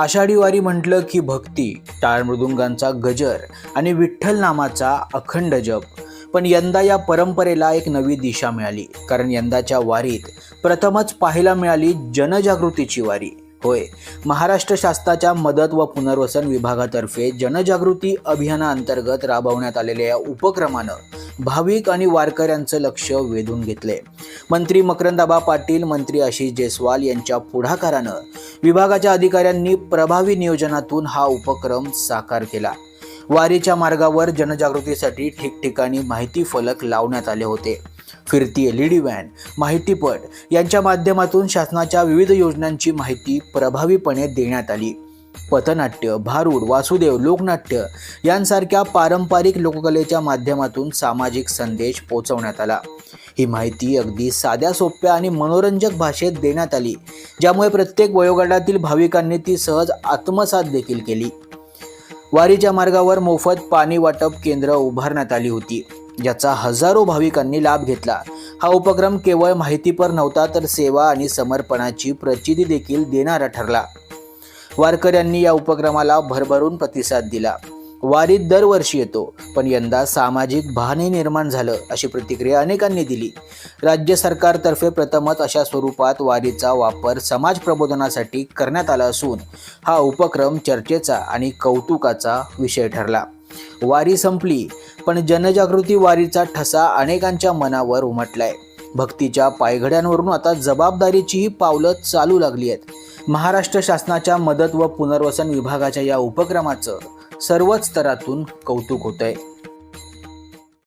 आषाढी वारी म्हटलं की भक्ती टाळमृदुंगांचा गजर आणि विठ्ठल नामाचा अखंड जप. पण यंदा या परंपरेला एक नवी दिशा मिळाली कारण यंदाच्या वारीत प्रथमच पाहायला मिळाली जनजागृतीची वारी. होय. महाराष्ट्र शासनाच्या मदत व पुनर्वसन विभागातर्फे जनजागृती अभियानाअंतर्गत राबवण्यात आलेल्या या उपक्रमानं भाविक आणि वारकऱ्यांचं लक्ष वेधून घेतले मंत्री मकरंदाबा पाटील मंत्री आशिष जयस्वाल यांच्या पुढाकारानं विभागाच्या अधिकाऱ्यांनी प्रभावी नियोजनातून हा उपक्रम साकार केला. वारीच्या मार्गावर जनजागृतीसाठी ठिकठिकाणी माहिती फलक लावण्यात आले होते. फिरती एल ई डी व्हॅन माहितीपट यांच्या माध्यमातून शासनाच्या विविध योजनांची माहिती प्रभावीपणे देण्यात आली. पथनाट्य भारूड वासुदेव लोकनाट्य यांसारख्या पारंपरिक लोककलेच्या माध्यमातून सामाजिक संदेश पोचवण्यात आला. ही माहिती अगदी साध्या सोप्या आणि मनोरंजक भाषेत देण्यात आली ज्यामुळे प्रत्येक वयोगटातील भाविकांनी ती सहज आत्मसात देखील केली. वारीच्या मार्गावर मोफत पाणी वाटप केंद्र उभारण्यात आली होती. ज्याचा हजारो भाविकांनी लाभ घेतला. हा उपक्रम केवळ माहितीपर नव्हता तर सेवा आणि समर्पणाची प्रचिती देखील देणारा ठरला. वारकऱ्यांनी या उपक्रमाला भरभरून प्रतिसाद दिला. वारीत दरवर्षी येतो पण यंदा सामाजिक भाने निर्माण झालं अशी प्रतिक्रिया अनेकांनी दिली. राज्य सरकारतर्फे प्रथमच अशा स्वरूपात वारीचा वापर समाज प्रबोधनासाठी करण्यात आला असून हा उपक्रम चर्चेचा आणि कौतुकाचा विषय ठरला. वारी संपली पण जनजागृती वारीचा ठसा अनेकांच्या मनावर उमटलाय. भक्तीच्या पायघड्यांवरून आता जबाबदारीचीही पावलं चालू लागली आहेत. महाराष्ट्र शासनाच्या मदत व पुनर्वसन विभागाच्या या उपक्रमाचं सर्वच स्तरातून कौतुक होत आहे